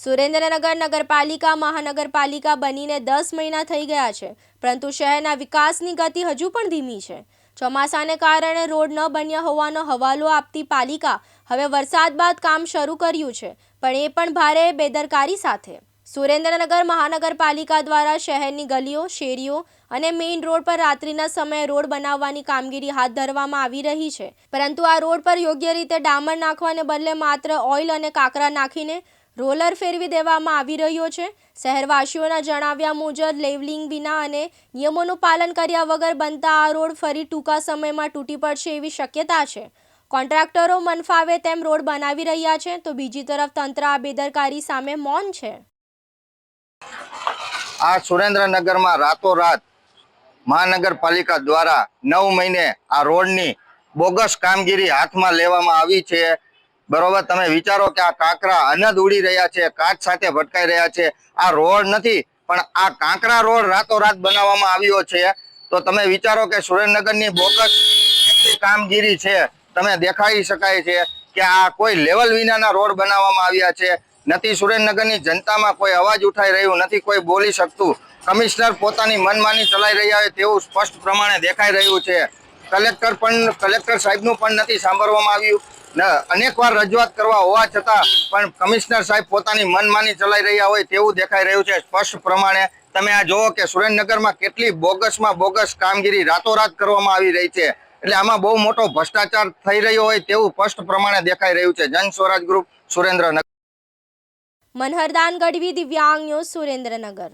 સુરેન્દ્રનગર નગરપાલિકા મહાનગરપાલિકા બનીને દસ મહિના થઈ ગયા છે, પરંતુ શહેરના વિકાસની ગતિ હજુ પણ ધીમી છે. ચોમાસાને કારણે રોડ ન બન્યા હોવાનો હવાલો આપતી પાલિકા હવે વરસાદ બાદ કામ શરૂ કર્યું છે, પણ એ પણ ભારે બેદરકારી સાથે. સુરેન્દ્રનગર મહાનગરપાલિકા દ્વારા શહેરની ગલીઓ, શેરીઓ અને મેઇન રોડ પર રાત્રિના સમયે રોડ બનાવવાની કામગીરી હાથ ધરવામાં આવી રહી છે, પરંતુ આ રોડ પર યોગ્ય રીતે ડામર નાખવાને બદલે માત્ર ઓઇલ અને કાંકરા નાખીને રોલર ફેરવી દેવામાં આવી રહ્યો છે. શહેરવાસીઓના જણાવ્યા મુજબ, લેવલિંગ વિના અને નિયમોનું પાલન કર્યા વગર બનતા આ રોડ ફરી ટૂંકા સમયમાં તૂટી પડશે એવી શક્યતા છે. કોન્ટ્રાક્ટરો મનફાવે તેમ રોડ બનાવી રહ્યા છે, તો બીજી તરફ તંત્ર આ બેદરકારી સામે મૌન છે. આ સુરેન્દ્રનગરમાં રાતોરાત મહાનગરપાલિકા દ્વારા નવ મહિને આ રોડની બોગસ કામગીરી હાથમાં લેવામાં આવી છે. બરોબર, તમે વિચારો કે આ કાંકરા અનદ ઉડી રહ્યા છે, કાચ સાથે ભટકાઈ રહ્યા છે, આ રોડ નથી, પણ આ કાંકરા રોડ રાતોરાત બનાવવામાં આવ્યો છે. તો તમે વિચારો કે સુરેન્દ્રનગરની બોગસ કામગીરી છે, તમે દેખાઈ શકાય છે કે આ કોઈ લેવલ વિનાના રોડ બનાવવામાં આવ્યા છે. નથી સુરેન્દ્રનગરની જનતામાં કોઈ અવાજ ઉઠાઈ રહ્યું, નથી કોઈ બોલી શકતું. કમિશનર પોતાની મનમાની ચલાઈ રહ્યા હોય તેવું સ્પષ્ટ પ્રમાણે દેખાઈ રહ્યું છે. કલેક્ટર પણ, કલેક્ટર સાહેબનું પણ નથી સાંભળવામાં આવ્યું. ન અનેકવાર રજૂઆત કરવા હોવા છતાં પણ કમિશનર સાહેબ પોતાની મનમાની ચલાઈ રહ્યા હોય તેવું દેખાઈ રહ્યું છે. સ્પષ્ટ પ્રમાણે તમે આ જુઓ કે સુરેન્દ્રનગરમાં કેટલી બોગસમાં બોગસ કામગીરી રાતોરાત કરવામાં આવી રહી છે. એટલે આમાં બહુ મોટો ભ્રષ્ટાચાર થઈ રહ્યો હોય તેવું સ્પષ્ટ પ્રમાણે દેખાઈ રહ્યું છે. જન સ્વરાજ ગ્રુપ સુરેન્દ્રનગર. મનહરદાન ગઢવી, દિવ્યાંગ ન્યૂઝ સુરેન્દ્રનગર.